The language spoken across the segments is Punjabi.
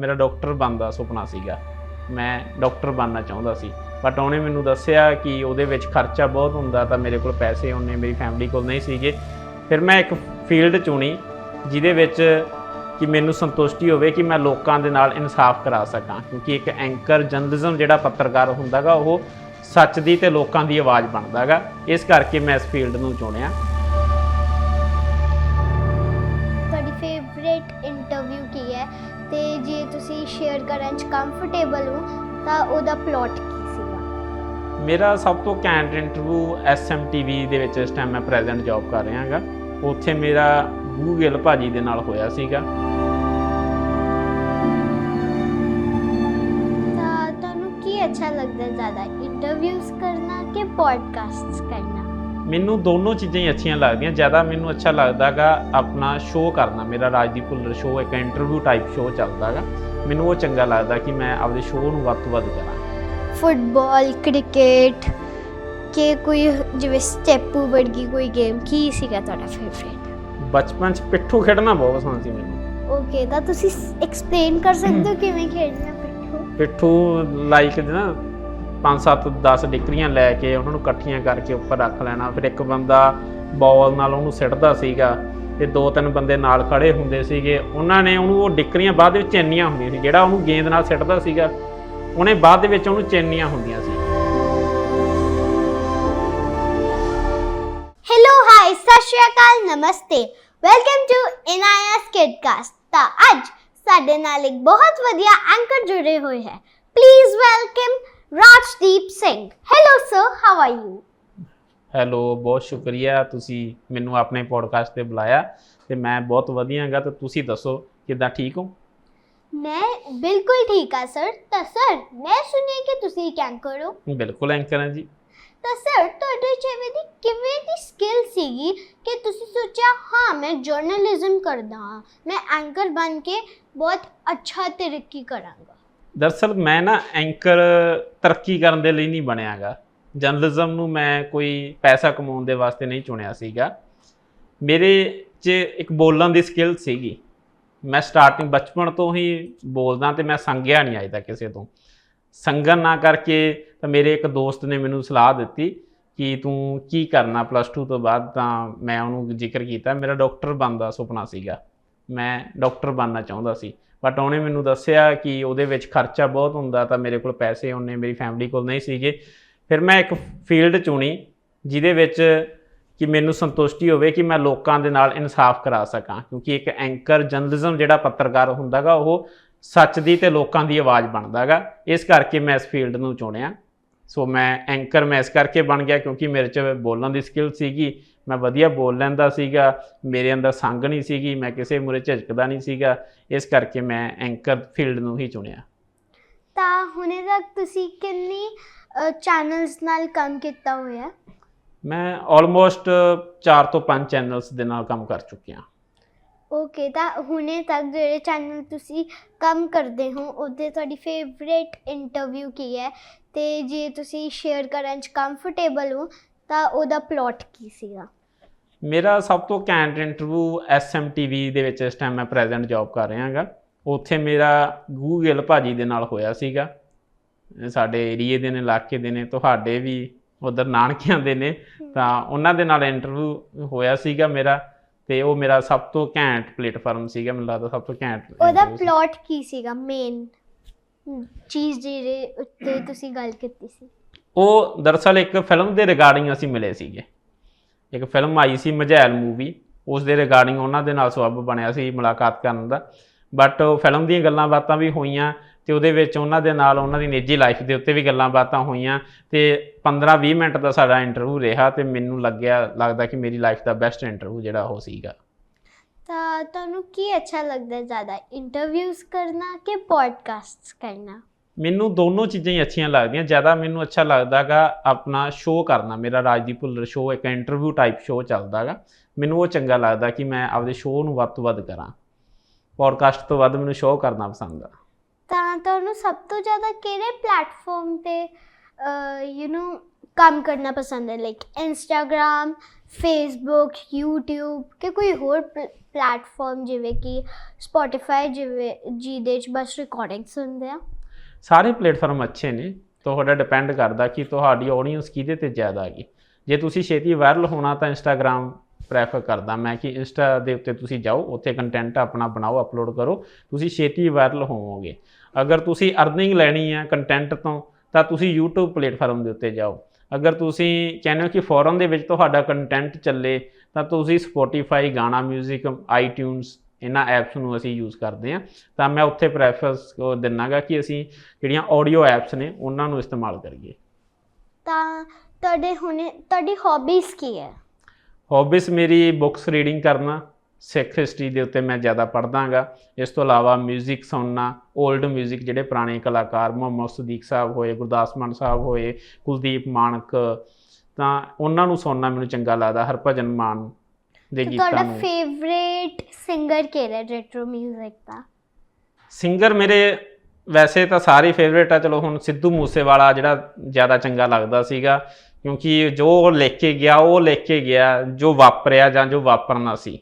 ਮੇਰਾ ਡਾਕਟਰ ਬਣਨ ਦਾ ਸੁਪਨਾ ਸੀਗਾ। ਮੈਂ ਡਾਕਟਰ ਬਣਨਾ ਚਾਹੁੰਦਾ ਸੀ। ਬਟ ਉਹਨੇ ਮੈਨੂੰ ਦੱਸਿਆ ਕਿ ਉਹਦੇ ਵਿੱਚ ਖਰਚਾ ਬਹੁਤ ਹੁੰਦਾ ਤਾਂ ਮੇਰੇ ਕੋਲ ਪੈਸੇ ਉਹਨੇ ਮੇਰੀ ਫੈਮਿਲੀ ਕੋਲ ਨਹੀਂ ਸੀਗੇ। ਫਿਰ ਮੈਂ ਇੱਕ ਫੀਲਡ ਚੁਣੀ ਜਿਹਦੇ ਵਿੱਚ ਕਿ ਮੈਨੂੰ ਸੰਤੁਸ਼ਟੀ ਹੋਵੇ ਕਿ ਮੈਂ ਲੋਕਾਂ ਦੇ ਨਾਲ ਇਨਸਾਫ ਕਰਾ ਸਕਾਂ। ਕਿਉਂਕਿ ਇੱਕ ਐਂਕਰ ਜਰਨਲਿਜ਼ਮ ਜਿਹੜਾ ਪੱਤਰਕਾਰ ਹੁੰਦਾਗਾ, ਉਹ ਸੱਚ ਦੀ ਤੇ ਲੋਕਾਂ ਦੀ ਆਵਾਜ਼ ਬਣਦਾਗਾ। ਇਸ ਕਰਕੇ ਮੈਂ ਇਸ ਫੀਲਡ ਨੂੰ ਚੁਣਿਆ। ਕੰਫਰਟੇਬਲ ਹੋ ਤਾਂ ਉਹਦਾ ਪਲਾਟ ਕੀ ਸੀਗਾ? ਮੇਰਾ ਸਭ ਤੋਂ ਕੈਂਟ ਇੰਟਰਵਿਊ ਐਸਐਮਟੀਵੀ ਦੇ ਵਿੱਚ ਇਸ ਟਾਈਮ ਮੈਂ ਪ੍ਰੈਜ਼ੈਂਟ ਜੌਬ ਕਰ ਰਿਹਾ ਹਾਂਗਾ। ਉੱਥੇ ਮੇਰਾ ਗੂਗਲ ਭਾਜੀ ਦੇ ਨਾਲ ਹੋਇਆ ਸੀਗਾ। ਤਾਂ ਤੁਹਾਨੂੰ ਕੀ ਅੱਛਾ ਲੱਗਦਾ ਜ਼ਿਆਦਾ ਇੰਟਰਵਿਊਜ਼ ਕਰਨਾ ਕਿ ਪੋਡਕਾਸਟਸ ਕਰਨਾ? ਮੈਨੂੰ ਦੋਨੋਂ ਚੀਜ਼ਾਂ ਹੀ ਅੱਛੀਆਂ ਲੱਗਦੀਆਂ। ਜ਼ਿਆਦਾ ਮੈਨੂੰ ਅੱਛਾ ਲੱਗਦਾਗਾ ਆਪਣਾ ਸ਼ੋਅ ਕਰਨਾ। ਮੇਰਾ ਰਾਜਦੀਪ ਭੁੱਲਰ ਸ਼ੋਅ ਇੱਕ ਇੰਟਰਵਿਊ ਟਾਈਪ ਸ਼ੋਅ ਚੱਲਦਾਗਾ ਮੈਨੂੰ ਉਹ ਚੰਗਾ ਲੱਗਦਾ ਕਿ ਮੈਂ ਆਪਦੇ ਸ਼ੋਅ ਨੂੰ ਵੱਧ ਤੋਂ ਵੱਧ ਕਰਾਂ। ਫੁੱਟਬਾਲ ਕ੍ਰਿਕਟ ਕਿ ਕੋਈ ਜਿਵੇਂ ਸਟੈਪੂ ਵਰਗੀ ਕੋਈ ਗੇਮ ਕੀ ਸੀਗਾ ਤੁਹਾਡਾ ਫੇਵਰੇਟ ਬਚਪਨ 'ਚ ਪਿੱਠੂ ਖੇਡਣਾ ਬਹੁਤ ਪਸੰਦ ਸੀ ਮੈਨੂੰ। ਓਕੇ ਤਾਂ ਤੁਸੀਂ ਐਕਸਪਲੇਨ ਕਰ ਸਕਦੇ ਹੋ ਕਿਵੇਂ ਖੇਡਣਾ ਪਿੱਠੂ? ਪਿੱਠੂ ਲਾਈਕ ਨਾ 5 7 10 ਡਿਕਰੀਆਂ ਲੈ ਕੇ ਉਹਨਾਂ ਨੂੰ ਇਕੱਠੀਆਂ ਕਰਕੇ ਉੱਪਰ ਰੱਖ ਲੈਣਾ ਫਿਰ ਇੱਕ ਬੰਦਾ ਬਾਲ ਨਾਲ ਉਹਨੂੰ ਸਿੱਟਦਾ ਸੀਗਾ। ਤੇ ਦੋ ਤਿੰਨ ਬੰਦੇ ਨਾਲ ਖੜੇ ਹੁੰਦੇ ਸੀਗੇ। ਉਹਨਾਂ ਨੇ ਉਹਨੂੰ ਉਹ ਡਿਕਰੀਆਂ ਬਾਅਦ ਵਿੱਚ ਚੈਨੀਆਂ ਹੁੰਦੀਆਂ ਸੀ, ਜਿਹੜਾ ਉਹਨੂੰ ਗੇਂਦ ਨਾਲ ਸਿੱਟਦਾ ਸੀਗਾ। ਉਹਨੇ ਬਾਅਦ ਦੇ ਵਿੱਚ ਉਹਨੂੰ ਚੈਨੀਆਂ ਹੁੰਦੀਆਂ ਸੀ। ਹੈਲੋ ਹਾਈ ਸਤਿ ਸ਼੍ਰੀ ਅਕਾਲ, ਨਮਸਤੇ। ਵੈਲਕਮ ਟੂ ਇਨਾਇਆਸ ਕਿਡਕਾਸਟ ਤਾਂ ਅੱਜ ਸਾਡੇ ਨਾਲ ਇੱਕ ਬਹੁਤ ਵਧੀਆ ਐਂਕਰ ਜੁੜੇ ਹੋਏ ਹੈ। Please welcome Rajdeep Singh hello sir how are you hello ਬਹੁਤ ਸ਼ੁਕਰੀਆ ਤੁਸੀਂ ਮੈਨੂੰ ਆਪਣੇ ਪੋਡਕਾਸਟ ਤੇ ਬੁਲਾਇਆ ਤੇ ਮੈਂ ਬਹੁਤ ਵਧੀਆ ਹਾਂਗਾ ਤੇ ਤੁਸੀਂ ਦੱਸੋ ਕਿੱਦਾਂ ਠੀਕ ਹੋ? ਮੈਂ ਬਿਲਕੁਲ ਠੀਕ ਆ ਸਰ ਤਾਂ ਸਰ ਮੈਂ ਸੁਣਿਆ ਕਿ ਤੁਸੀਂ ਇੱਕ ਐਂਕਰ ਹੋ। ਬਿਲਕੁਲ ਐਂਕਰ ਹਾਂ ਜੀ। ਤਾਂ ਸਰ ਤੁਹਾਡੇ ਚ ਐਵੇਂ ਦੀ ਕਿਵੇਂ ਦੀ ਸਕਿੱਲ ਸੀਗੀ ਕਿ ਤੁਸੀਂ ਸੋਚਿਆ ਹਾਂ ਮੈਂ ਜਰਨਲਿਜ਼ਮ ਕਰਦਾ ਹਾਂ। ਮੈਂ ਐਂਕਰ ਬਣ ਕੇ ਬਹੁਤ ਅੱਛਾ ਤਰੱਕੀ ਕਰਾਂਗਾ। ਦਰਅਸਲ ਮੈਂ ਨਾ ਐਂਕਰ ਤਰੱਕੀ ਕਰਨ ਦੇ ਲਈ ਨਹੀਂ ਬਣਿਆਗਾ ਜਰਨਲਿਜ਼ਮ ਨੂੰ ਮੈਂ ਕੋਈ ਪੈਸਾ ਕਮਾਉਣ ਦੇ ਵਾਸਤੇ ਨਹੀਂ ਚੁਣਿਆ ਸੀਗਾ। ਮੇਰੇ 'ਚ ਇੱਕ ਬੋਲਣ ਦੀ ਸਕਿੱਲ ਸੀਗੀ। ਮੈਂ ਸਟਾਰਟਿੰਗ ਬਚਪਨ ਤੋਂ ਹੀ ਬੋਲਦਾ ਤੇ ਮੈਂ ਸੰਗਿਆ ਨਹੀਂ ਅਜੇ ਤੱਕ ਕਿਸੇ ਤੋਂ। ਸੰਗਨ ਨਾ ਕਰਕੇ ਤਾਂ ਮੇਰੇ ਇੱਕ ਦੋਸਤ ਨੇ ਮੈਨੂੰ ਸਲਾਹ ਦਿੱਤੀ ਕਿ ਤੂੰ ਕੀ ਕਰਨਾ ਪਲੱਸ 2 ਤੋਂ ਬਾਅਦ ਤਾਂ ਮੈਂ ਉਹਨੂੰ ਜ਼ਿਕਰ ਕੀਤਾ। ਮੇਰਾ ਡਾਕਟਰ ਬਣਨ ਦਾ ਸੁਪਨਾ ਸੀਗਾ। ਮੈਂ ਡਾਕਟਰ ਬਣਨਾ ਚਾਹੁੰਦਾ ਸੀ। ਬਟ ਉਹਨੇ ਮੈਨੂੰ ਦੱਸਿਆ ਕਿ ਉਹਦੇ ਵਿੱਚ ਖਰਚਾ ਬਹੁਤ ਹੁੰਦਾ ਤਾਂ ਮੇਰੇ ਕੋਲ ਪੈਸੇ ਉਹਨੇ ਮੇਰੀ ਫੈਮਿਲੀ ਕੋਲ ਨਹੀਂ ਸੀਗੇ। ਫਿਰ ਮੈਂ ਇੱਕ ਫੀਲਡ ਚੁਣੀ ਜਿਹਦੇ ਵਿੱਚ ਕਿ ਮੈਨੂੰ ਸੰਤੁਸ਼ਟੀ ਹੋਵੇ ਕਿ ਮੈਂ ਲੋਕਾਂ ਦੇ ਨਾਲ ਇਨਸਾਫ ਕਰਾ ਸਕਾਂ, ਕਿਉਂਕਿ ਇੱਕ ਐਂਕਰ ਜਰਨਲਿਜ਼ਮ ਜਿਹੜਾ ਪੱਤਰਕਾਰ ਹੁੰਦਾਗਾ, ਉਹ ਸੱਚ ਦੀ ਤੇ ਲੋਕਾਂ ਦੀ ਆਵਾਜ਼ ਬਣਦਾਗਾ। ਇਸ ਕਰਕੇ ਮੈਂ ਇਸ ਫੀਲਡ ਨੂੰ ਚੁਣਿਆ। ਸੋ ਮੈਂ ਐਂਕਰ ਮੈਂ ਇਸ ਕਰਕੇ ਬਣ ਗਿਆ ਕਿਉਂਕਿ ਮੇਰੇ 'ਚ ਬੋਲਣ ਦੀ ਸਕਿੱਲ ਸੀਗੀ, ਮੈਂ ਵਧੀਆ ਬੋਲ ਲੈਂਦਾ ਸੀਗਾ, ਮੇਰੇ ਅੰਦਰ ਸੰਗ ਨਹੀਂ ਸੀਗੀ, ਮੈਂ ਕਿਸੇ ਮੂਰੇ ਝਿਜਕਦਾ ਨਹੀਂ ਸੀਗਾ। ਇਸ ਕਰਕੇ ਮੈਂ ਐਂਕਰ ਫੀਲਡ ਨੂੰ ਹੀ ਚੁਣਿਆ। ਤਾਂ ਹੁਣੇ ਤੱਕ ਤੁਸੀਂ ਕਿੰਨੀ ਚੈਨਲਸ ਨਾਲ ਕੰਮ ਕੀਤਾ ਹੋਇਆ ਮੈਂ ਆਲਮੋਸਟ 4 ਤੋਂ 5 ਚੈਨਲਸ ਦੇ ਨਾਲ ਕੰਮ ਕਰ ਚੁੱਕਿਆ ਓਕੇ ਤਾਂ ਹੁਣੇ ਤੱਕ ਜਿਹੜੇ ਚੈਨਲ ਤੁਸੀਂ ਕੰਮ ਕਰਦੇ ਹੋ ਉਹਦੇ ਤੁਹਾਡੀ ਫੇਵਰੇਟ ਇੰਟਰਵਿਊ ਕੀ ਹੈ? ਤੇ ਜੇ ਤੁਸੀਂ ਸ਼ੇਅਰ ਕਰਨ ਚ ਕੰਫਰਟੇਬਲ ਹੋ ਤਾਂ ਉਹਦਾ ਪਲਾਟ ਕੀ ਸੀਗਾ? ਮੇਰਾ ਸਭ ਤੋਂ ਕੈਂਟ ਇੰਟਰਵਿਊ ਐਸਐਮਟੀਵੀ ਦੇ ਵਿੱਚ ਇਸ ਟਾਈਮ ਮੈਂ ਪ੍ਰੈਜ਼ੈਂਟ ਜੌਬ ਕਰ ਰਿਹਾ ਹਾਂਗਾ ਉੱਥੇ ਮੇਰਾ ਗੂਗਲ ਭਾਜੀ ਦੇ ਨਾਲ ਹੋਇਆ ਸੀਗਾ। ਸਾਡੇ ਏਰੀਏ ਦੇ ਨੇ ਇਲਾਕੇ ਦੇ ਨੇ ਤੁਹਾਡੇ ਵੀ ਉਧਰ ਨਾਨਕਿਆਂ ਦੇ ਨੇ ਤਾਂ ਉਹਨਾਂ ਦੇ ਨਾਲ ਇੰਟਰਵਿਊ ਹੋਇਆ ਸੀਗਾ ਮੇਰਾ ਤੇ ਉਹ ਮੇਰਾ ਸਭ ਤੋਂ ਘੈਂਟ ਪਲੇਟਫਾਰਮ ਸੀਗਾ ਮੈਨੂੰ ਲੱਗਦਾ ਸਭ ਤੋਂ ਘੈਂਟ ਉਹਦਾ। ਪਲਾਟ ਕੀ ਸੀਗਾ ਮੇਨ ਚੀਜ਼ ਜਿਹੜੇ ਉੱਤੇ ਤੁਸੀਂ ਗੱਲ ਕੀਤੀ ਸੀ। ਉਹ ਦਰਅਸਲ ਇੱਕ ਫਿਲਮ ਦੇ ਰਿਗਾਰਡਿੰਗ ਅਸੀਂ ਮਿਲੇ ਸੀਗੇ। ਇੱਕ ਫਿਲਮ ਆਈ ਸੀ ਮਝੈਲ ਮੂਵੀ ਉਸ ਦੇ ਰਿਗਾਰਡਿੰਗ ਉਹਨਾਂ ਦੇ ਨਾਲ ਸਬੱਬ ਬਣਿਆ ਸੀ ਮੁਲਾਕਾਤ ਕਰਨ ਦਾ। ਬਟ ਫਿਲਮ ਦੀਆਂ ਗੱਲਾਂ ਬਾਤਾਂ ਵੀ ਹੋਈਆਂ ਤੇ ਉਹਦੇ ਵਿੱਚ ਉਹਨਾਂ ਦੇ ਨਾਲ ਉਹਨਾਂ ਦੀ ਨਿੱਜੀ ਲਾਈਫ ਦੇ ਉੱਤੇ ਵੀ ਗੱਲਾਂ ਬਾਤਾਂ ਹੋਈਆਂ ਤੇ 15-20 ਮਿੰਟ ਦਾ ਸਾਡਾ ਇੰਟਰਵਿਊ ਰਿਹਾ ਤੇ ਮੈਨੂੰ ਲੱਗਿਆ ਲੱਗਦਾ ਕਿ ਮੇਰੀ ਲਾਈਫ ਦਾ ਬੈਸਟ ਇੰਟਰਵਿਊ ਜਿਹੜਾ ਉਹ ਸੀਗਾ। ਤਾਂ ਤੁਹਾਨੂੰ ਕੀ ਅੱਛਾ ਲੱਗਦਾ ਜ਼ਿਆਦਾ ਇੰਟਰਵਿਊਜ਼ ਕਰਨਾ ਕਿ ਪੋਡਕਾਸਟਸ ਕਰਨਾ? ਮੈਨੂੰ ਦੋਨੋਂ ਚੀਜ਼ਾਂ ਹੀ ਅੱਛੀਆਂ ਲੱਗਦੀਆਂ ਜ਼ਿਆਦਾ ਮੈਨੂੰ ਅੱਛਾ ਲੱਗਦਾਗਾ ਆਪਣਾ ਸ਼ੋਅ ਕਰਨਾ ਮੇਰਾ ਰਾਜਦੀਪ ਭੁੱਲਰ ਸ਼ੋਅ ਇੱਕ ਇੰਟਰਵਿਊ ਟਾਈਪ ਸ਼ੋਅ ਚੱਲਦਾਗਾ ਮੈਨੂੰ ਉਹ ਚੰਗਾ ਲੱਗਦਾ ਕਿ ਮੈਂ ਆਪਦੇ ਸ਼ੋਅ ਨੂੰ ਵੱਧ ਤੋਂ ਵੱਧ ਕਰਾਂ। ਪੋਡਕਾਸਟ ਤੋਂ ਵੱਧ ਮੈਨੂੰ ਸ਼ੋਅ ਕਰਨਾ ਪਸੰਦ ਆ। ਤਾਂ ਤੁਹਾਨੂੰ ਸਭ ਤੋਂ ਜ਼ਿਆਦਾ ਕਿਹੜੇ ਪਲੇਟਫਾਰਮ ਤੇ ਯੂ نو ਕੰਮ ਕਰਨਾ ਪਸੰਦ ਹੈ? ਲਾਈਕ ਇੰਸਟਾਗ੍ਰam ਫੇਸਬੁੱਕ ਯੂਟਿਊਬ ਕਿ ਕੋਈ ਹੋਰ ਪਲੇਟਫਾਰਮ ਜਿਵੇਂ ਕਿ ਸਪੋਟੀਫਾਈ ਜਿਵੇਂ, ਜਿਹਦੇ 'ਚ ਬਸ ਰਿਕਾਰਡਿੰਗਸ ਸੁਣਦੇ ਆ? ਸਾਰੇ ਪਲੇਟਫਾਰਮ ਅੱਛੇ ਨੇ। ਤੁਹਾਡਾ ਡਿਪੈਂਡ ਕਰਦਾ ਕਿ ਤੁਹਾਡੀ ਆਡੀਅנס ਕਿਹਦੇ ਤੇ ਜ਼ਿਆਦਾ ਹੈਗੀ। ਜੇ ਤੁਸੀਂ ਛੇਤੀ ਵਾਇਰਲ ਹੋਣਾ ਤਾਂ ਇੰਸਟਾਗ੍ਰam ਪ੍ਰੈਫਰ ਕਰਦਾ ਮੈਂ ਕਿ ਇੰਸਟਾ ਦੇ ਉੱਤੇ ਤੁਸੀਂ ਜਾਓ, ਉੱਥੇ ਕੰਟੈਂਟ ਆਪਣਾ ਬਣਾਓ ਅਪਲੋਡ ਕਰੋ, ਤੁਸੀਂ ਛੇਤੀ ਵਾਇਰਲ ਹੋਵੋਗੇ। ਅਗਰ ਤੁਸੀਂ ਅਰਨਿੰਗ ਲੈਣੀ ਹੈ ਕੰਟੈਂਟ ਤੋਂ, ਤਾਂ ਤੁਸੀਂ YouTube ਪਲੇਟਫਾਰਮ ਦੇ ਉੱਤੇ ਜਾਓ। ਅਗਰ ਤੁਸੀਂ ਕਹਿੰਦੇ ਹੋ ਕਿ ਫੋਰਨ ਦੇ ਵਿੱਚ ਤੁਹਾਡਾ ਕੰਟੈਂਟ ਚੱਲੇ, ਤਾਂ ਤੁਸੀਂ Spotify ਗਾਣਾ 뮤직 iTunes, ਇਹਨਾਂ ਐਪਸ ਨੂੰ ਅਸੀਂ ਯੂਜ਼ ਕਰਦੇ ਹਾਂ। ਤਾਂ ਮੈਂ ਉੱਥੇ ਪ੍ਰੈਫਰੈਂਸ ਦਿੰਨਾਗਾ ਕਿ ਅਸੀਂ ਜਿਹੜੀਆਂ ਆਡੀਓ ਐਪਸ ਨੇ, ਉਹਨਾਂ ਨੂੰ ਇਸਤੇਮਾਲ ਕਰੀਏ। ਤਾਂ ਤੁਹਾਡੇ ਹੁਣੇ, ਤੁਹਾਡੀ ਹੌਬੀਜ਼ ਕੀ ਹੈ? ਹੌਬੀਸ ਮੇਰੀ ਬੁੱਕਸ ਰੀਡਿੰਗ ਕਰਨਾ ਸਿੱਖ ਹਿਸਟਰੀ ਦੇ ਉੱਤੇ ਮੈਂ ਜ਼ਿਆਦਾ ਪੜਦਾਗਾ ਇਸ ਤੋਂ ਇਲਾਵਾ 뮤직 ਸੁਣਨਾ 올ਡ 뮤직 ਜਿਹੜੇ ਪੁਰਾਣੇ ਕਲਾਕਾਰ ਮੁਹੰਮਦ ਸਦੀਕ ਸਾਹਿਬ ਹੋਏ ਗੁਰਦਾਸ ਮਾਨ ਸਾਹਿਬ ਹੋਏ ਕੁਲਦੀਪ ਮਾਨਕ ਤਾਂ ਉਹਨਾਂ ਨੂੰ ਸੁਣਨਾ ਮੈਨੂੰ ਚੰਗਾ ਲੱਗਦਾ ਹਰਭਜਨ ਮਾਨ ਦੇ ਗੀਤਾਂ ਨੂੰ। ਤੁਹਾਡਾ ਫੇਵਰੇਟ ਸਿੰਗਰ ਕਿਹੜਾ ਰੈਟਰੋ 뮤직 ਦਾ? ਸਿੰਗਰ ਮੇਰੇ ਵੈਸੇ ਤਾਂ ਸਾਰੇ ਫੇਵਰੇਟ ਆ ਚਲੋ ਹੁਣ ਸਿੱਧੂ ਮੂਸੇਵਾਲਾ ਜਿਹੜਾ ਜ਼ਿਆਦਾ ਚੰਗਾ ਲੱਗਦਾ ਸੀਗਾ। ਕਿਉਂਕਿ ਜੋ ਲਿਖ ਕੇ ਗਿਆ ਉਹ ਲਿਖ ਕੇ ਗਿਆ ਜੋ ਵਾਪਰਿਆ ਜਾਂ ਜੋ ਵਾਪਰਨਾ ਸੀ।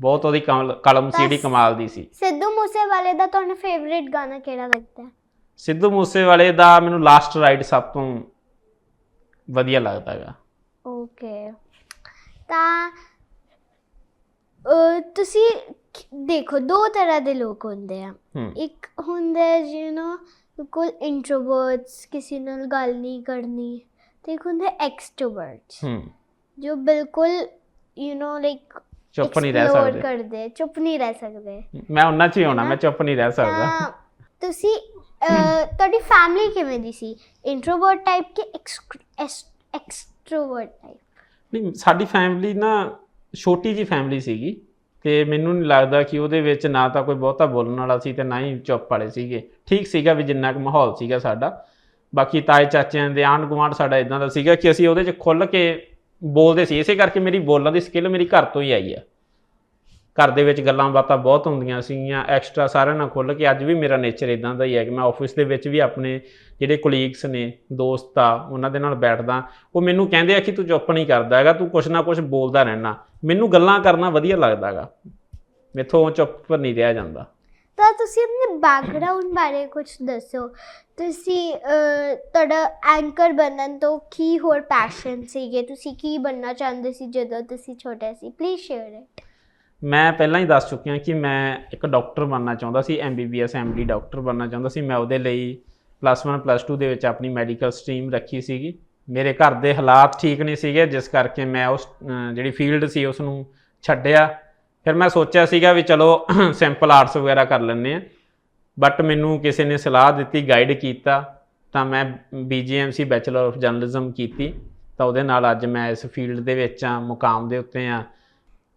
ਬਹੁਤ ਉਹਦੀ ਕਲਮ ਸੀ ਜਿਹੜੀ ਬਸ। ਕਮਾਲ ਦੀ ਸੀ। ਸਿੱਧੂ ਮੂਸੇਵਾਲੇ ਦਾ ਤੁਹਾਨੂੰ ਫੇਵਰੇਟ ਗਾਣਾ ਕਿਹੜਾ ਲੱਗਦਾ? ਹੈ ਸਿੱਧੂ ਮੂਸੇਵਾਲੇ ਦਾ ਮੈਨੂੰ ਲਾਸਟ ਰਾਈਡ ਸਭ ਤੋਂ ਵਧੀਆ ਲੱਗਦਾ ਹੈਗਾ। ਓਕੇ ਤਾਂ ਅਹ, ਤੁਸੀਂ ਦੇਖੋ ਦੋ ਤਰ੍ਹਾਂ ਦੇ ਲੋਕ ਹੁੰਦੇ ਆ। ਹੂੰ। ਇੱਕ ਹੁੰਦਾ نو ਬਿਲਕੁਲ ਇੰਟਰੋਵਰਟਸ ਕਿਸੇ ਨਾਲ ਗੱਲ ਨਹੀਂ ਕਰਨੀ। ਤੇ ਇੱਕ ਹੁੰਦਾ ਐਕਸਟ੍ਰੋਵਰਟਸ ਹੂੰ। ਜੋ ਬਿਲਕੁਲ ਯੂ نو ਲਾਈਕ ਚੁੱਪ ਨਹੀਂ ਰਹਿ ਸਕਦੇ। ਕਰਦੇ ਚੁੱਪ ਨਹੀਂ ਰਹਿ ਸਕਦੇ। ਮੈਂ ਉਹਨਾਂ 'ਚ ਹੀ ਹੋਣਾ ਮੈਂ ਚੁੱਪ ਨਹੀਂ ਰਹਿ ਸਕਦਾ। ਤੁਸੀਂ ਤੁਹਾਡੀ ਫੈਮਿਲੀ ਕਿਵੇਂ ਦੀ ਸੀ? ਇੰਟਰੋਵਰਟ ਟਾਈਪ ਕਿ ਐਕਸਟ੍ਰੋਵਰਟ ਟਾਈਪ ਨਹੀਂ ਸਾਡੀ ਫੈਮਿਲੀ ਨਾ ਛੋਟੀ ਜੀ ਫੈਮਿਲੀ ਸੀਗੀ ਤੇ ਮੈਨੂੰ ਨਹੀਂ ਲੱਗਦਾ ਕਿ ਉਹਦੇ ਵਿੱਚ ਨਾ ਤਾਂ ਕੋਈ ਬਹੁਤਾ ਬੋਲਣ ਵਾਲਾ ਸੀ ਤੇ ਨਾ ਹੀ ਚੁੱਪ ਵਾਲੇ ਸੀਗੇ। ਠੀਕ ਸੀਗਾ ਵੀ ਜਿੰਨਾ ਕੁ ਮਾਹੌਲ ਸੀਗਾ ਸਾਡਾ। ਬਾਕੀ ਤਾਏ ਚਾਚਿਆਂ ਦੇ ਆਂਢ ਗੁਆਂਢ ਸਾਡਾ ਇਦਾਂ ਦਾ ਸੀਗਾ ਕਿ ਅਸੀਂ ਉਹਦੇ 'ਚ ਖੁੱਲ ਕੇ ਬੋਲਦੇ ਸੀ। ਇਸੇ ਕਰਕੇ ਮੇਰੀ ਬੋਲਣ ਦੀ ਸਕਿੱਲ ਮੇਰੀ ਘਰ ਤੋਂ ਹੀ ਆਈ ਆ। ਘਰ ਦੇ ਵਿੱਚ ਗੱਲਾਂ ਬਾਤਾਂ ਬਹੁਤ ਹੁੰਦੀਆਂ ਸੀਗੀਆਂ ਐਕਸਟਰਾ ਸਾਰਿਆਂ ਨਾਲ ਖੁੱਲ ਕੇ ਅੱਜ ਵੀ ਮੇਰਾ ਨੇਚਰ ਇਦਾਂ ਦਾ ਹੀ ਹੈ ਕਿ ਮੈਂ ਆਫਿਸ ਦੇ ਵਿੱਚ ਵੀ ਆਪਣੇ ਜਿਹੜੇ ਕੋਲੀਗਸ ਨੇ, ਦੋਸਤ ਆ, ਉਹਨਾਂ ਦੇ ਨਾਲ ਬੈਠਦਾ। ਉਹ ਮੈਨੂੰ ਕਹਿੰਦੇ ਆ ਕਿ ਤੂੰ ਚੁੱਪ ਨਹੀਂ ਕਰਦਾ ਹੈਗਾ, ਤੂੰ ਕੁਛ ਨਾ ਕੁਛ ਬੋਲਦਾ ਰਹਿਣਾ। ਮੈਨੂੰ ਗੱਲਾਂ ਕਰਨਾ ਵਧੀਆ ਲੱਗਦਾ ਹੈਗਾ। ਮੇਥੋਂ ਚੁੱਪ ਨਹੀਂ ਰਿਹਾ ਜਾਂਦਾ। ਤਾਂ ਤੁਸੀਂ ਆਪਣੇ ਬੈਕਗ੍ਰਾਉਂਡ ਬਾਰੇ ਕੁਝ ਦੱਸੋ। ਤੁਸੀਂ ਤੁਹਾਡਾ ਐਂਕਰ ਬਣਨ ਤੋਂ ਕੀ ਹੋਰ ਪੈਸ਼ਨ ਸੀਗੇ? ਤੁਸੀਂ ਕੀ ਬਣਨਾ ਚਾਹੁੰਦੇ ਸੀ ਜਦੋਂ ਤੁਸੀਂ ਛੋਟੇ ਸੀ? ਪਲੀਜ਼ ਸ਼ੇਅਰ ਇਟ ਮੈਂ ਪਹਿਲਾਂ ਹੀ ਦੱਸ ਚੁੱਕਿਆ ਕਿ ਮੈਂ ਇੱਕ ਡਾਕਟਰ ਬਣਨਾ ਚਾਹੁੰਦਾ ਸੀ ਐਮਬੀਬੀਐਸ ਐਮਡੀ ਡਾਕਟਰ ਬਣਨਾ ਚਾਹੁੰਦਾ ਸੀ। ਮੈਂ ਉਹਦੇ ਲਈ ਪਲੱਸ 1 ਪਲੱਸ 2 ਦੇ ਵਿੱਚ ਆਪਣੀ ਮੈਡੀਕਲ ਸਟਰੀਮ ਰੱਖੀ ਸੀਗੀ। ਮੇਰੇ ਘਰ ਦੇ ਹਾਲਾਤ ਠੀਕ ਨਹੀਂ ਸੀਗੇ, ਜਿਸ ਕਰਕੇ ਮੈਂ ਉਸ ਜਿਹੜੀ ਫੀਲਡ ਸੀ ਉਸ ਨੂੰ ਛੱਡਿਆ। ਫਿਰ ਮੈਂ ਸੋਚਿਆ ਸੀਗਾ ਵੀ ਚਲੋ ਸਿੰਪਲ ਆਰਟਸ ਵਗੈਰਾ ਕਰ ਲੈਂਦੇ ਆ ਬਟ ਮੈਨੂੰ ਕਿਸੇ ਨੇ ਸਲਾਹ ਦਿੱਤੀ ਗਾਈਡ ਕੀਤਾ ਤਾਂ ਮੈਂ ਬੀਜੀਐਮਸੀ ਬੈਚਲਰ ਆਫ ਜਰਨਲਿਜ਼ਮ ਕੀਤੀ। ਤਾਂ ਉਹਦੇ ਨਾਲ ਅੱਜ ਮੈਂ ਇਸ ਫੀਲਡ ਦੇ ਵਿੱਚ ਆ ਮੁਕਾਮ ਦੇ ਉੱਤੇ ਆ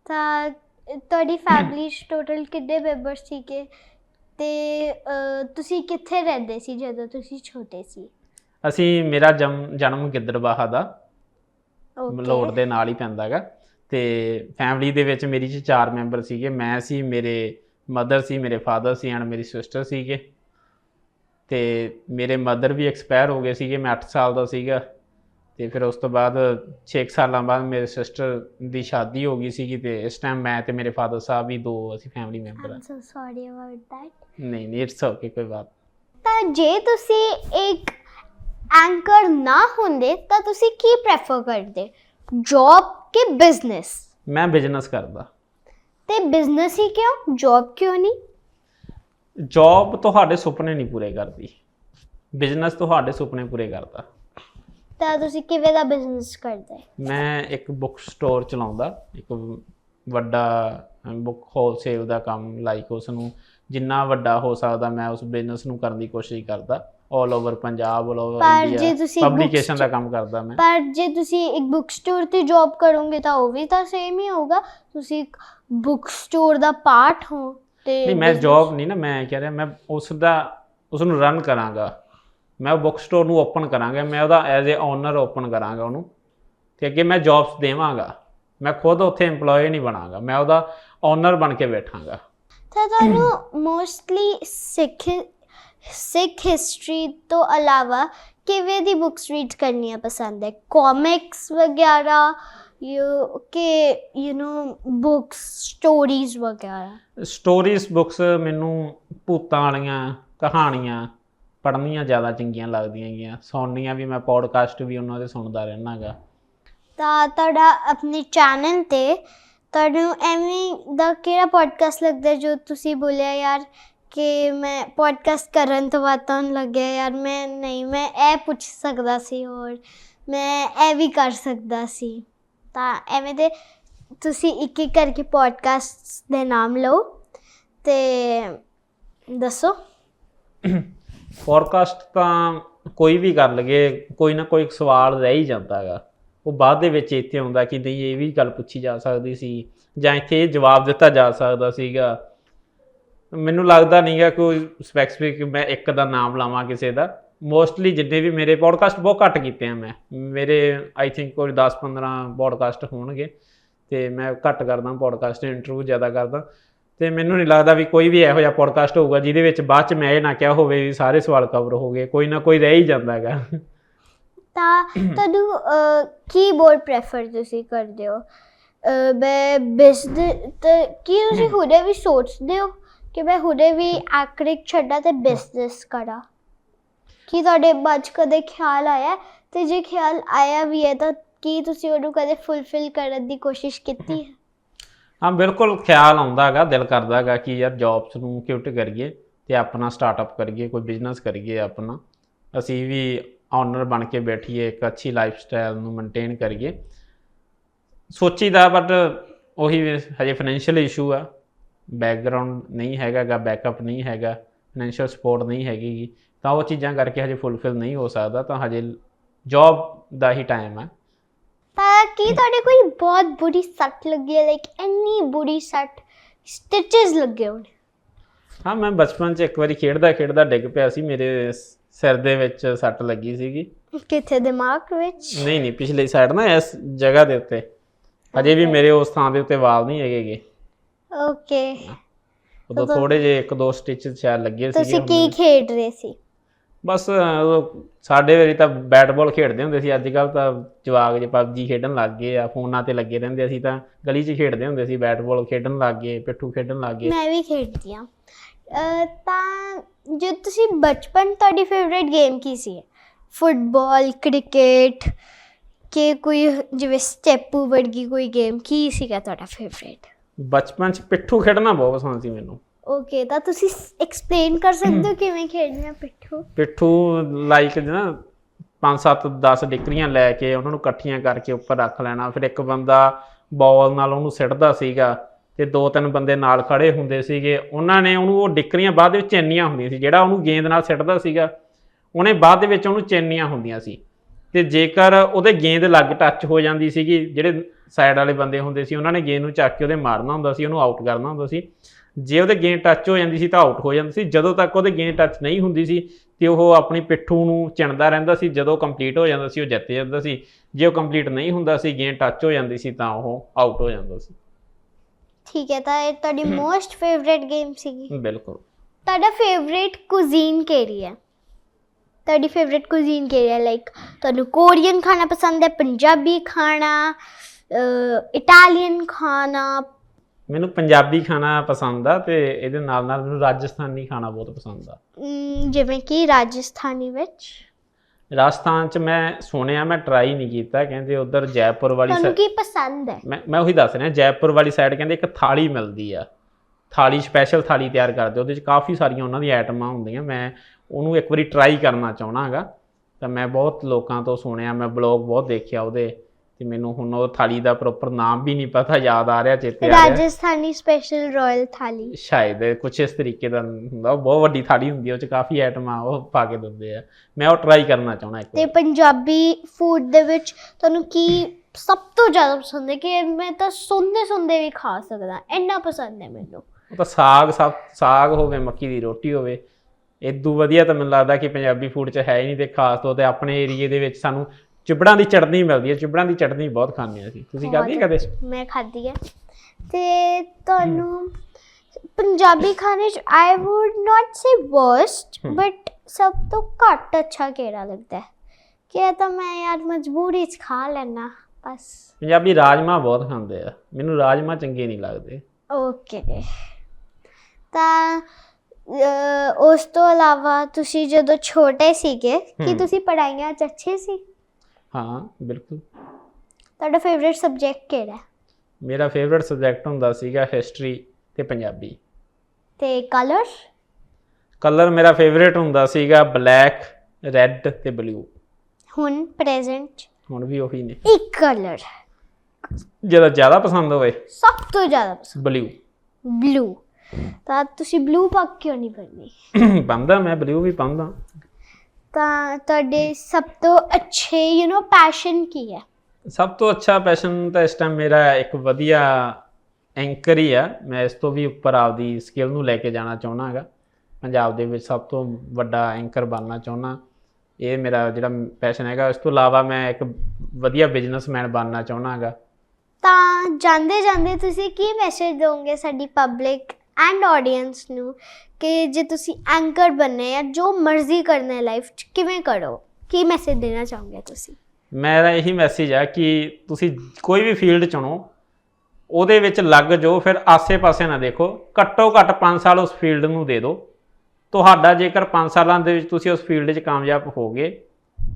ਤਾਂ ਤੁਹਾਡੀ ਫੈਮਿਲੀ 'ਚ ਟੋਟਲ ਕਿੰਨੇ ਮੈਂਬਰ ਸੀਗੇ? ਤੇ ਅਹ, ਤੁਸੀਂ ਕਿੱਥੇ ਰਹਿੰਦੇ ਸੀ ਜਦੋਂ ਤੁਸੀਂ ਛੋਟੇ ਸੀ? ਅਸੀਂ ਮੇਰਾ ਜਮ- ਜਨਮ ਗਿੱਦੜਬਾਹਾ ਦਾ. ਮਲੋੜ ਦੇ ਨਾਲ ਹੀ ਪੈਂਦਾ ਹੈਗਾ। ਤੇ ਫੈਮਿਲੀ ਦੇ ਵਿੱਚ ਮੇਰੀ ਚ ਚਾਰ ਮੈਂਬਰ ਸੀਗੇ। ਮੈਂ ਸੀ ਮੇਰੇ ਮਦਰ ਸੀ ਮੇਰੇ ਫਾਦਰ ਸੀ ਐਂਡ ਮੇਰੀ ਸਿਸਟਰ ਸੀਗੇ। ਤੇ ਮੇਰੇ ਮਦਰ ਵੀ ਐਕਸਪਾਇਰ ਹੋ ਗਏ ਸੀਗੇ ਮੈਂ 8 ਸਾਲ ਦਾ ਸੀਗਾ। ਤੇ ਫਿਰ ਉਸ ਤੋਂ ਬਾਅਦ 6 ਸਾਲਾਂ ਬਾਅਦ ਮੇਰੇ ਸਿਸਟਰ ਦੀ ਸ਼ਾਦੀ ਹੋ ਗਈ ਸੀਗੀ ਤੇ ਇਸ ਟਾਈਮ ਮੈਂ ਤੇ ਮੇਰੇ ਫਾਦਰ ਸਾਹਿਬ ਵੀ ਦੋ ਅਸੀਂ ਫੈਮਿਲੀ ਮੈਂਬਰ ਆ I'm so sorry about that. ਨਹੀਂ ਨਹੀਂ ਇਟਸ ਓਕੇ ਕੋਈ ਬਾਤ ਤਾਂ ਜੇ ਤੁਸੀਂ ਇੱਕ ਐਂਕਰ ਨਾ ਹੁੰਦੇ ਤਾਂ ਤੁਸੀਂ ਕੀ ਪ੍ਰੈਫਰ ਕਰਦੇ? ਜੌਬ ਕਿ ਬਿਜ਼ਨਸ ਮੈਂ ਬਿਜ਼ਨਸ ਕਰਦਾ। ਤੇ ਬਿਜ਼ਨਸ ਹੀ ਕਿਉਂ? ਜੌਬ ਕਿਉਂ ਨਹੀਂ? ਜੌਬ ਤੁਹਾਡੇ ਸੁਪਨੇ ਨਹੀਂ ਪੂਰੇ ਕਰਦੀ। ਬਿਜ਼ਨਸ ਤੁਹਾਡੇ ਸੁਪਨੇ ਪੂਰੇ ਕਰਦਾ। ਤਾਂ ਤੁਸੀਂ ਕਿਵੇਂ ਦਾ ਬਿਜ਼ਨਸ ਕਰਦੇ? ਮੈਂ ਇੱਕ ਬੁੱਕ ਸਟੋਰ ਚਲਾਉਂਦਾ। ਇੱਕ ਵੱਡਾ ਬੁੱਕ ਹੋਲਸੇਲ ਦਾ ਕੰਮ ਲਾਈਕ ਉਸ ਨੂੰ ਜਿੰਨਾ ਵੱਡਾ ਹੋ ਸਕਦਾ ਮੈਂ ਉਸ ਬਿਜ਼ਨਸ ਨੂੰ ਕਰਨ ਦੀ ਕੋਸ਼ਿਸ਼ ਕਰਦਾ। 올 ਓਵਰ ਪੰਜਾਬ 올 ਓਵਰ ਪਰ ਜੇ ਇੰਡੀਆ ਤੁਸੀਂ ਪਬਲਿਕੇਸ਼ਨ ਦਾ ਕੰਮ ਕਰਦਾ ਮੈਂ। ਪਰ ਜੇ ਤੁਸੀਂ ਇੱਕ ਬੁੱਕ ਸਟੋਰ ਤੇ ਜੌਬ ਕਰੋਗੇ ਤਾਂ ਉਹ ਵੀ ਤਾਂ ਸੇਮ ਹੀ ਹੋਊਗਾ। ਤੁਸੀਂ ਇੱਕ ਬੁੱਕ ਸਟੋਰ ਦਾ ਪਾਰਟ ਹੋ ਤੇ ਨਹੀਂ ਮੈਂ ਜੌਬ ਨਹੀਂ ਨਾ ਮੈਂ ਕਹਿ ਰਿਹਾ ਮੈਂ ਉਸ ਦਾ ਉਸ ਨੂੰ ਰਨ ਕਰਾਂਗਾ। ਮੈਂ ਬੁੱਕ ਸਟੋਰ ਨੂੰ ਓਪਨ ਕਰਾਂਗਾ ਮੈਂ ਉਹਦਾ ਐਜ਼ ਅ ਓਨਰ ਓਪਨ ਕਰਾਂਗਾ ਉਹਨੂੰ। ਤੇ ਅੱਗੇ ਮੈਂ ਜੌਬਸ ਦੇਵਾਂਗਾ। ਮੈਂ ਖੁਦ ਉੱਥੇ EMPLOYE ਨਹੀਂ ਬਣਾਂਗਾ ਮੈਂ ਉਹਦਾ ਓਨਰ ਬਣ ਕੇ ਬੈਠਾਂਗਾ। ਤਾਂ ਤੁਹਾਨੂੰ ਮੋਸਟਲੀ ਸਿੱਖ ਸਿੱਖ ਹਿਸਟਰੀ ਤੋਂ ਇਲਾਵਾ ਕਿਵੇਂ ਦੀ ਬੁੱਕਸ ਰੀਡ ਕਰਨੀਆਂ ਪਸੰਦ ਹੈ? ਕਾਮਿਕਸ ਵਗੈਰਾ ਯੂ ਕਿ ਯੂ نو ਬੁੱਕਸ ਸਟੋਰੀਜ਼ ਵਗੈਰਾ? ਸਟੋਰੀਜ਼ ਬੁੱਕਸ ਮੈਨੂੰ ਭੂਤਾਂ ਵਾਲੀਆਂ ਕਹਾਣੀਆਂ ਪੜ੍ਹਨੀਆਂ ਜ਼ਿਆਦਾ ਚੰਗੀਆਂ ਲੱਗਦੀਆਂ ਗੀਆਂ ਸੁਣਨੀਆਂ ਵੀ ਮੈਂ ਪੋਡਕਾਸਟ ਵੀ ਉਹਨਾਂ ਦੇ ਸੁਣਦਾ ਰਹਿਣਾਗਾ ਤਾਂ ਤੁਹਾਡਾ ਆਪਣੇ ਚੈਨਲ ਤੇ ਤੁਹਾਨੂੰ ਐਵੇਂ ਦਾ ਕਿਹੜਾ ਪੋਡਕਾਸਟ ਲੱਗਦਾ ਜੋ ਤੁਸੀਂ ਬੋਲਿਆ ਯਾਰ ਕਿ ਮੈਂ ਪੋਡਕਾਸਟ ਕਰਨ ਤੋਂ ਬਾਅਦ ਤੁਹਾਨੂੰ ਲੱਗਿਆ ਯਾਰ ਮੈਂ ਨਹੀਂ, ਮੈਂ ਇਹ ਪੁੱਛ ਸਕਦਾ ਸੀ ਹੋਰ। ਮੈਂ ਇਹ ਵੀ ਕਰ ਸਕਦਾ ਸੀ। ਤਾਂ ਐਵੇਂ ਦੇ ਤੁਸੀਂ ਇੱਕ ਇੱਕ ਕਰਕੇ ਪੋਡਕਾਸਟ ਦੇ ਨਾਮ ਲਓ ਤੇ ਦੱਸੋ। ਪੋਡਕਾਸਟ ਤਾਂ ਕੋਈ ਵੀ ਕਰ ਲਗੇ ਕੋਈ ਨਾ ਕੋਈ ਸਵਾਲ ਰਹਿ ਹੀ ਜਾਂਦਾ ਹੈਗਾ। ਉਹ ਬਾਅਦ ਦੇ ਵਿੱਚ ਇੱਥੇ ਆਉਂਦਾ ਕਿ ਨਹੀਂ, ਇਹ ਵੀ ਗੱਲ ਪੁੱਛੀ ਜਾ ਸਕਦੀ ਸੀ ਜਾਂ ਇੱਥੇ ਇਹ ਜਵਾਬ ਦਿੱਤਾ ਜਾ ਸਕਦਾ ਸੀਗਾ। ਮੈਨੂੰ ਲੱਗਦਾ ਨਹੀਂਗਾ ਕੋਈ ਸਪੈਸੀਫਿਕ ਮੈਂ ਇੱਕ ਦਾ ਨਾਮ ਲਾਵਾਂ ਕਿਸੇ ਦਾ। ਮੋਸਟਲੀ ਜਿੰਨੇ ਵੀ ਮੇਰੇ ਪੋਡਕਾਸਟ ਬਹੁਤ ਘੱਟ ਕੀਤੇ ਆ ਮੈਂ। ਮੇਰੇ ਆਈ ਥਿੰਕ ਕੋਈ 10-15 ਪੋਡਕਾਸਟ ਹੋਣਗੇ ਤੇ ਮੈਂ ਘੱਟ ਕਰਦਾ ਪੋਡਕਾਸਟ ਇੰਟਰਵਿਊ ਜ਼ਿਆਦਾ ਕਰਦਾ। ਤੇ ਮੈਨੂੰ ਨਹੀਂ ਲੱਗਦਾ ਵੀ ਕੋਈ ਵੀ ਇਹੋ ਜਿਹਾ ਪੋਡਕਾਸਟ ਹੋਊਗਾ ਜਿਹਦੇ ਵਿੱਚ ਬਾਅਦ ਚ ਮੈਂ ਇਹ ਨਾ ਕਿਹਾ ਹੋਵੇ ਵੀ ਸਾਰੇ ਸਵਾਲ ਕਵਰ ਹੋ ਗਏ ਕੋਈ ਨਾ ਕੋਈ ਰਹਿ ਹੀ ਜਾਂਦਾ ਹੈਗਾ। ਤਾਂ ਤੁਹਾਨੂੰ ਕੀਬੋਰਡ ਪ੍ਰੈਫਰ ਤੁਸੀਂ ਕਰਦੇ ਹੋ? ਮੈਂ ਬਿਜ਼ਨਸ ਤੇ ਕੀ ਤੁਸੀਂ ਹੁਣੇ ਵੀ ਸੋਚਦੇ ਹੋ? ਕਿ ਮੈਂ ਹੁਣੇ ਵੀ ਐਕਰਿਕ ਛੱਡਾਂ ਤੇ ਬਿਜ਼ਨਸ ਕਰਾਂ। ਕੀ ਤੁਹਾਡੇ ਮਨ 'ਚ ਕਦੇ ਖਿਆਲ ਆਇਆ? ਤੇ ਜੇ ਖਿਆਲ ਆਇਆ ਵੀ ਹੈ, ਤਾਂ ਕੀ ਤੁਸੀਂ ਉਹਨੂੰ ਕਦੇ ਫੁੱਲਫਿਲ ਕਰਨ ਦੀ ਕੋਸ਼ਿਸ਼ ਕੀਤੀ ਹੈ? ਹਾਂ, ਬਿਲਕੁਲ ਖਿਆਲ ਆਉਂਦਾ ਹੈਗਾ, ਦਿਲ ਕਰਦਾ ਹੈਗਾ ਕਿ ਯਾਰ ਜੌਬਸ ਨੂੰ ਕਿਉਟ ਕਰੀਏ ਤੇ ਆਪਣਾ ਸਟਾਰਟਅਪ ਕਰੀਏ, ਕੋਈ ਬਿਜ਼ਨਸ ਕਰੀਏ ਆਪਣਾ। ਅਸੀਂ ਵੀ ਓਨਰ ਬਣ ਕੇ ਬੈਠੀਏ, ਇੱਕ ਅੱਛੀ ਲਾਈਫ ਸਟਾਈਲ ਨੂੰ ਮੇਨਟੇਨ ਕਰੀਏ। ਸੋਚੀਦਾ ਬਟ ਉਹੀ ਹਜੇ ਫਾਈਨੈਂਸ਼ੀਅਲ ਇਸ਼ੂ ਆ। ਬੈਕਗ੍ਰਾਉਂਡ ਨਹੀਂ ਹੈਗਾਗਾ ਬੈਕਅਪ ਨਹੀਂ ਹੈਗਾ ਫਾਈਨੈਂਸ਼ੀਅਲ ਸਪੋਰਟ ਨਹੀਂ ਹੈਗੀ ਤਾਂ ਉਹ ਚੀਜ਼ਾਂ ਕਰਕੇ ਹਜੇ ਫੁੱਲਫਿਲ ਨਹੀਂ ਹੋ ਸਕਦਾ ਤਾਂ ਹਜੇ ਜੌਬ ਦਾ ਹੀ ਟਾਈਮ ਹੈ। ਤਾਂ ਕੀ ਤੁਹਾਡੇ ਕੋਈ ਬਹੁਤ ਬੁਰੀ ਸੱਟ ਲੱਗੀ ਹੈ? ਲਾਈਕ ਇੰਨੀ ਬੁਰੀ ਸੱਟ ਸਟਿਚਸ ਲੱਗੇ ਹੋਣ। ਹਾਂ ਮੈਂ ਬਚਪਨ 'ਚ ਇੱਕ ਵਾਰੀ ਖੇਡਦਾ ਖੇਡਦਾ ਡਿੱਗ ਪਿਆ ਸੀ ਮੇਰੇ ਸਿਰ ਦੇ ਵਿੱਚ ਸੱਟ ਲੱਗੀ ਸੀਗੀ। ਕਿੱਥੇ ਦਿਮਾਗ ਵਿੱਚ? ਨਹੀਂ ਨਹੀਂ ਪਿਛਲੀ ਸਾਈਡ ਨਾ ਇਸ ਜਗ੍ਹਾ ਦੇ ਉੱਤੇ। ਅਜੇ ਵੀ ਮੇਰੇ ਉਸ ਥਾਂ ਦੇ ਉੱਤੇ ਵਾਲ ਨਹੀਂ ਹੈਗੇਗੇ। ਓਕੇ ਉਦੋਂ ਥੋੜੇ ਜਿਹੇ ਇੱਕ ਦੋ ਸਟਿਚ ਸ਼ਾਇਦ ਲੱਗੇ ਸੀਗੇ ਤੁਸੀਂ ਕੀ ਖੇਡ ਰਹੇ ਸੀ? ਬਸ ਉਦੋਂ ਸਾਡੇ ਵਾਰੀ ਤਾਂ ਬੈਟ ਬਾਲ ਖੇਡਦੇ ਹੁੰਦੇ ਸੀ। ਅੱਜ ਕੱਲ ਤਾਂ ਜਵਾਕ ਜੇ ਪਬਜੀ ਖੇਡਣ ਲੱਗ ਗਏ ਆ ਫੋਨਾਂ ਤੇ ਲੱਗੇ ਰਹਿੰਦੇ ਅਸੀਂ ਤਾਂ ਗਲੀ 'ਚ ਖੇਡਦੇ ਹੁੰਦੇ ਸੀ ਬੈਟ ਬਾਲ ਖੇਡਣ ਲੱਗ ਗਏ ਪਿੱਠੂ ਖੇਡਣ ਲੱਗ ਗਏ। ਮੈਂ ਵੀ ਖੇਡਦੀ ਅਹ ਤਾਂ ਜੇ ਤੁਸੀਂ ਬਚਪਨ ਤੁਹਾਡੀ ਫੇਵਰੇਟ ਗੇਮ ਕੀ ਸੀ? ਫੁੱਟਬਾਲ ਕ੍ਰਿਕਟ ਕਿ ਕੋਈ ਜਿਵੇਂ ਸਟੈਪੂ ਵਰਗੀ ਕੋਈ ਗੇਮ ਕੀ ਸੀਗਾ ਤੁਹਾਡਾ ਫੇਵਰੇਟ ਬਚਪਨ 'ਚ ਪਿੱਠੂ ਖੇਡਣਾ ਬਹੁਤ ਪਸੰਦ ਸੀ ਮੈਨੂੰ। ਓਕੇ ਤਾਂ ਤੁਸੀਂ ਐਕਸਪਲੇਨ ਕਰ ਸਕਦੇ ਹੋ ਕਿਵੇਂ ਖੇਡਦੇ ਆ ਪਿੱਠੂ? ਪਿੱਠੂ ਲਾਈਕ ਨਾ 5 7 10 ਡਿਕਰੀਆਂ ਲੈ ਕੇ ਉਹਨਾਂ ਨੂੰ ਇਕੱਠੀਆਂ ਕਰਕੇ ਉੱਪਰ ਰੱਖ ਲੈਣਾ। ਫਿਰ ਇੱਕ ਬੰਦਾ ਬਾਲ ਨਾਲ ਉਹਨੂੰ ਸਿੱਟਦਾ ਸੀਗਾ ਤੇ ਦੋ ਤਿੰਨ ਬੰਦੇ ਨਾਲ ਖੜੇ ਹੁੰਦੇ ਸੀਗੇ। ਉਹਨਾਂ ਨੇ ਉਹਨੂੰ ਉਹ ਡਿਕਰੀਆਂ ਬਾਅਦ ਵਿੱਚ ਚੈਨੀਆਂ ਹੁੰਦੀਆਂ ਸੀ ਜਿਹੜਾ ਉਹਨੂੰ ਗੇਂਦ ਨਾਲ ਸਿੱਟਦਾ ਸੀਗਾ। ਉਹਨੇ ਬਾਅਦ ਦੇ ਵਿੱਚ ਉਹਨੂੰ ਚੈਨੀਆਂ ਹੁੰਦੀਆਂ ਸੀ। ਤੇ ਜੇਕਰ ਉਹਦੇ ਗੇਂਦ ਲੱਗ ਟੱਚ ਹੋ ਜਾਂਦੀ ਸੀਗੀ ਜਿਹੜੇ ਸਾਈਡ ਵਾਲੇ ਬੰਦੇ ਹੁੰਦੇ ਸੀ ਉਹਨਾਂ ਨੇ ਗੇਂਦ ਨੂੰ ਚੱਕ ਕੇ ਉਹਦੇ ਮਾਰਨਾ ਹੁੰਦਾ ਸੀ ਉਹਨੂੰ ਆਊਟ ਕਰਨਾ ਹੁੰਦਾ ਸੀ। ਜੇ ਉਹਦੇ ਗੇਂਦ ਟੱਚ ਹੋ ਜਾਂਦੀ ਸੀ ਤਾਂ ਆਊਟ ਹੋ ਜਾਂਦੀ ਸੀ ਜਦੋਂ ਤੱਕ ਉਹਦੇ ਗੇਂਦ ਟੱਚ ਨਹੀਂ ਹੁੰਦੀ ਸੀ ਤੇ ਉਹ ਆਪਣੀ ਪਿੱਠੂ ਨੂੰ ਚਿਣਦਾ ਰਹਿੰਦਾ ਸੀ ਜਦੋਂ ਕੰਪਲੀਟ ਹੋ ਜਾਂਦਾ ਸੀ ਉਹ ਜਿੱਤ ਜਾਂਦਾ ਸੀ। ਜੇ ਉਹ ਕੰਪਲੀਟ ਨਹੀਂ ਹੁੰਦਾ ਸੀ ਗੇਂਦ ਟੱਚ ਹੋ ਜਾਂਦੀ ਸੀ ਤਾਂ ਉਹ ਆਊਟ ਹੋ ਜਾਂਦਾ ਸੀ। ਠੀਕ ਹੈ ਤਾਂ ਇਹ ਤੁਹਾਡੀ ਮੋਸਟ ਫੇਵਰੇਟ ਗੇਮ ਸੀਗੀ। ਬਿਲਕੁਲ। ਤੁਹਾਡਾ ਫੇਵਰੇਟ ਕੁਜ਼ੀਨ ਕਿਹੜੀ ਹੈ? ਤੁਹਾਡੀ ਫੇਵਰੇਟ ਕੁਜ਼ੀਨ ਕਿਹੜੀ ਹੈ? ਲਾਈਕ ਤੁਹਾਨੂੰ ਕੋਰੀਅਨ ਖਾਣਾ ਪਸੰਦ ਹੈ ਪੰਜਾਬੀ ਖਾਣਾ ਇਟਾਲੀਅਨ ਖਾਣਾ। ਮੈਨੂੰ ਪੰਜਾਬੀ ਖਾਣਾ ਪਸੰਦ ਆ ਤੇ ਇਹਦੇ ਨਾਲ ਨਾਲ ਮੈਨੂੰ ਰਾਜਸਥਾਨੀ ਖਾਣਾ ਬਹੁਤ ਪਸੰਦ ਆ। ਅਮ, ਜਿਵੇਂ ਕਿ ਰਾਜਸਥਾਨੀ ਵਿੱਚ। ਰਾਜਸਥਾਨ ਚ ਮੈਂ ਸੁਣਿਆ ਮੈਂ ਟਰਾਈ ਨਹੀਂ ਕੀਤਾ ਕਹਿੰਦੇ ਉਧਰ ਜੈਪੁਰ ਵਾਲੀ ਤੁਹਾਨੂੰ ਕੀ ਪਸੰਦ ਹੈ? ਮੈਂ ਮੈਂ ਉਹੀ ਦੱਸ ਰਿਹਾ ਜੈਪੁਰ ਵਾਲੀ ਸਾਈਡ ਕਹਿੰਦੇ ਇੱਕ ਥਾਲੀ ਮਿਲਦੀ ਆ। ਥਾਲੀ ਸਪੈਸ਼ਲ ਥਾਲੀ ਤਿਆਰ ਕਰਦੇ ਉਹਦੇ ਚ ਕਾਫੀ ਸਾਰੀਆਂ ਉਹਨਾਂ ਦੀਆਂ ਆਈਟਮਾਂ ਹੁੰਦੀਆਂ। ਮੈਂ ਉਹਨੂੰ ਇੱਕ ਵਾਰੀ ਟਰਾਈ ਕਰਨਾ ਚਾਹਣਾ ਹੈਗਾ। ਤਾਂ ਮੈਂ ਬਹੁਤ ਲੋਕਾਂ ਤੋਂ ਸੁਣਿਆ ਮੈਂ ਬਲੌਗ ਬਹੁਤ ਦੇਖਿਆ ਉਹਦੇ। ਤੇ ਮੈਨੂੰ ਹੁਣ ਉਹ ਥਾਲੀ ਦਾ ਪ੍ਰੋਪਰ ਨਾਮ ਵੀ ਨਹੀਂ ਪਤਾ ਯਾਦ ਆ ਰਿਹਾ ਚੇਤੇ ਆ ਰਿਹਾ। ਰਾਜਸਥਾਨੀ ਸਪੈਸ਼ਲ ਰਾਇਲ ਥਾਲੀ। ਸ਼ਾਇਦ ਕੁਛ ਇਸ ਤਰੀਕੇ ਦਾ ਹੁੰਦਾ ਬਹੁਤ ਵੱਡੀ ਥਾਲੀ ਹੁੰਦੀ ਹੈ ਉਹ ਚ ਕਾਫੀ ਆਈਟਮਾਂ ਉਹ ਪਾ ਕੇ ਦਿੰਦੇ ਆ। ਮੈਂ ਉਹ ਟਰਾਈ ਕਰਨਾ ਚਾਹਣਾ ਇੱਕ ਤੇ ਪੰਜਾਬੀ ਫੂਡ ਦੇ ਵਿੱਚ ਤੁਹਾਨੂੰ ਕੀ ਸਭ ਤੋਂ ਜ਼ਿਆਦਾ ਪਸੰਦ ਹੈ? ਕਿ ਮੈਂ ਤਾਂ ਸੁਣਦੇ ਸੁਣਦੇ ਵੀ ਖਾ ਸਕਦਾ ਇੰਨਾ ਪਸੰਦ ਹੈ ਮੈਨੂੰ। ਉਹ ਤਾਂ ਸਾਗ ਸਭ ਸਾਗ ਹੋਵੇ ਮੱਕੀ ਦੀ ਰੋਟੀ ਹੋਵੇ ਇਦੋਂ ਵਧੀਆ ਤਾਂ ਮੈਨੂੰ ਲੱਗਦਾ ਕਿ ਪੰਜਾਬੀ ਫੂਡ 'ਚ ਹੈ ਹੀ ਨਹੀਂ ਤੇ ਖਾਸ ਤੌਰ ਤੇ ਆਪਣੇ ਏਰੀਏ ਦੇ ਵਿੱਚ ਸਾਨੂੰ ਚਿਬੜਾਂ ਦੀ ਚਟਨੀ ਮਿਲਦੀ ਹੈ ਚਿਬੜਾਂ ਦੀ ਚਟਨੀ ਬਹੁਤ ਖਾਂਦੇ ਅਸੀਂ। ਤੁਸੀਂ ਖਾਧੀ ਹੈ ਕਦੇ? ਮੈਂ ਖਾਧੀ ਹੈ। ਤੇ ਤੁਹਾਨੂੰ ਪੰਜਾਬੀ ਖਾਣੇ ਚ I would not say worst. But ਸਭ ਤੋਂ ਘੱਟ ਅੱਛਾ ਕਿਹੜਾ ਲੱਗਦਾ ਹੈ? ਕਿ ਇਹ ਤਾਂ ਮੈਂ ਯਾਰ ਮਜਬੂਰੀ ਚ ਖਾ ਲੈਣਾ ਬਸ। ਪੰਜਾਬੀ ਰਾਜਮਾ ਬਹੁਤ ਖਾਂਦੇ ਆ। ਮੈਨੂੰ ਰਾਜਮਾ ਚੰਗੇ ਨਹੀਂ ਲੱਗਦੇ। ਓਕੇ। ਤਾਂ ਉਸ ਤੋਂ ਇਲਾਵਾ ਤੁਸੀਂ ਜਦੋਂ ਛੋਟੇ ਸੀਗੇ ਕੀ। ਤੁਸੀਂ ਪੜਾਈਆਂ ਚ ਅੱਛੇ ਸੀ? ਹਾਂ ਬਿਲਕੁਲ। ਤੁਹਾਡਾ ਫੇਵਰਿਟ ਸਬਜੈਕਟ ਕਿਹੜਾ ਹੈ? ਮੇਰਾ ਫੇਵਰਿਟ ਸਬਜੈਕਟ ਹੁੰਦਾ ਸੀਗਾ ਹਿਸਟਰੀ ਤੇ ਪੰਜਾਬੀ। ਤੇ ਕਲਰ ਕਲਰ ਮੇਰਾ ਫੇਵਰਿਟ ਹੁੰਦਾ ਸੀਗਾ ਬਲੈਕ ਰੈੱਡ ਤੇ ਬਲੂ ਹੁਣ ਪ੍ਰੈਜ਼ੈਂਟ ਹੁਣ ਵੀ ਉਹੀ ਨੇ। ਇੱਕ ਕਲਰ ਜਿਹੜਾ ਜ਼ਿਆਦਾ ਪਸੰਦ ਹੋਵੇ। ਸਭ ਤੋਂ ਜ਼ਿਆਦਾ ਪਸੰਦ। ਬਲੂ ਬਲੂ ਤਾਂ ਤੁਸੀਂ ਬਲੂ ਪੱਕ ਕਿਉਂ ਨਹੀਂ ਕਰਨੀ ਪਾਉਂਦਾ ਮੈਂ ਬਲੂ ਵੀ ਪਾਉਂਦਾ। ਤਾਂ ਤੁਹਾਡੇ ਸਭ ਤੋਂ ਅੱਛੇ ਯੂ نو ਪੈਸ਼ਨ ਕੀ ਹੈ? ਸਭ ਤੋਂ ਅੱਛਾ ਪੈਸ਼ਨ ਤਾਂ ਇਸ ਟਾਈਮ ਮੇਰਾ ਇੱਕ ਵਧੀਆ ਐਂਕਰ ਹੀ ਆ। ਮੈਂ ਇਸ ਤੋਂ ਵੀ ਉੱਪਰ ਆਪਦੀ ਸਕਿੱਲ ਨੂੰ ਲੈ ਕੇ ਜਾਣਾ ਚਾਹੁੰਦਾ ਹੈਗਾ ਪੰਜਾਬ ਦੇ ਵਿੱਚ ਸਭ ਤੋਂ ਵੱਡਾ ਐਂਕਰ ਬਣਨਾ ਚਾਹੁੰਦਾ ਇਹ ਮੇਰਾ ਜਿਹੜਾ ਪੈਸ਼ਨ ਹੈਗਾ ਇਸ ਤੋਂ ਇਲਾਵਾ ਮੈਂ ਇੱਕ ਵਧੀਆ ਬਿਜ਼ਨਸਮੈਨ ਬਣਨਾ ਚਾਹੁੰਦਾ ਹੈਗਾ ਤਾਂ ਜਾਂਦੇ ਜਾਂਦੇ ਤੁਸੀਂ ਕੀ ਮੈਸੇਜ ਦੋਗੇ ਸਾਡੀ ਪਬਲਿਕ ਐਂਡ ਆਡੀਅנס ਨੂੰ ਕਿ ਜੇ ਤੁਸੀਂ ਐਂਕਰ ਬਣਨੇ ਆ, ਜੋ ਮਰਜ਼ੀ ਕਰਨਾ ਲਾਈਫ 'ਚ, ਕਿਵੇਂ ਕਰੋ? ਕੀ ਮੈਸੇਜ ਦੇਣਾ ਚਾਹੋਗੇ ਤੁਸੀਂ? ਮੇਰਾ ਇਹੀ ਮੈਸੇਜ ਆ ਕਿ ਤੁਸੀਂ ਕੋਈ ਵੀ ਫੀਲਡ ਚੁਣੋ, ਉਹਦੇ ਵਿੱਚ ਲੱਗ ਜਾਓ, ਫਿਰ ਆਸੇ-ਪਾਸੇ ਨਾ ਦੇਖੋ। ਘੱਟੋ ਘੱਟ 5 ਸਾਲ ਉਸ ਫੀਲਡ ਨੂੰ ਦੇ ਦਿਓ। ਤੁਹਾਡਾ ਜੇਕਰ 5 ਸਾਲਾਂ ਦੇ ਵਿੱਚ ਤੁਸੀਂ ਉਸ ਫੀਲਡ 'ਚ ਕਾਮਯਾਬ ਹੋਗੇ,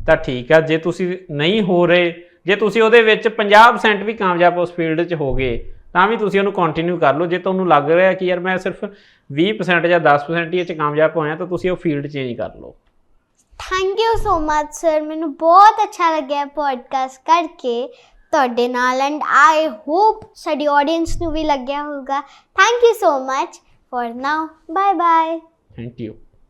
ਤਾਂ ਠੀਕ ਆ। ਜੇ ਤੁਸੀਂ ਨਹੀਂ ਹੋ ਰਹੇ, ਜੇ ਤੁਸੀਂ ਉਹਦੇ ਵਿੱਚ 50% ਵੀ ਕਾਮਯਾਬ ਉਸ ਫੀਲਡ 'ਚ ਹੋਗੇ ਤਾਂ ਵੀ ਤੁਸੀਂ ਉਹਨੂੰ ਕੰਟੀਨਿਊ ਕਰ ਲਓ। ਜੇ ਤੁਹਾਨੂੰ ਲੱਗ ਰਿਹਾ ਕਿ ਯਾਰ ਮੈਂ ਸਿਰਫ 20% ਜਾਂ 10% ਹੀ ਇਹ ਚ ਕਾਮਯਾਬ ਹੋਇਆ ਤਾਂ ਤੁਸੀਂ ਉਹ ਫੀਲਡ ਚੇਂਜ ਕਰ ਲਓ। Thank you so much sir ਮੈਨੂੰ ਬਹੁਤ ਅੱਛਾ ਲੱਗਿਆ ਪੋਡਕਾਸਟ ਕਰਕੇ। ਤੁਹਾਡੇ ਨਾਲ ਐਂਡ ਆਈ ਹੋਪ ਸਾਡੀ ਆਡੀਅנס ਨੂੰ ਵੀ ਲੱਗਿਆ ਹੋਊਗਾ। Thank you so much for now bye bye thank you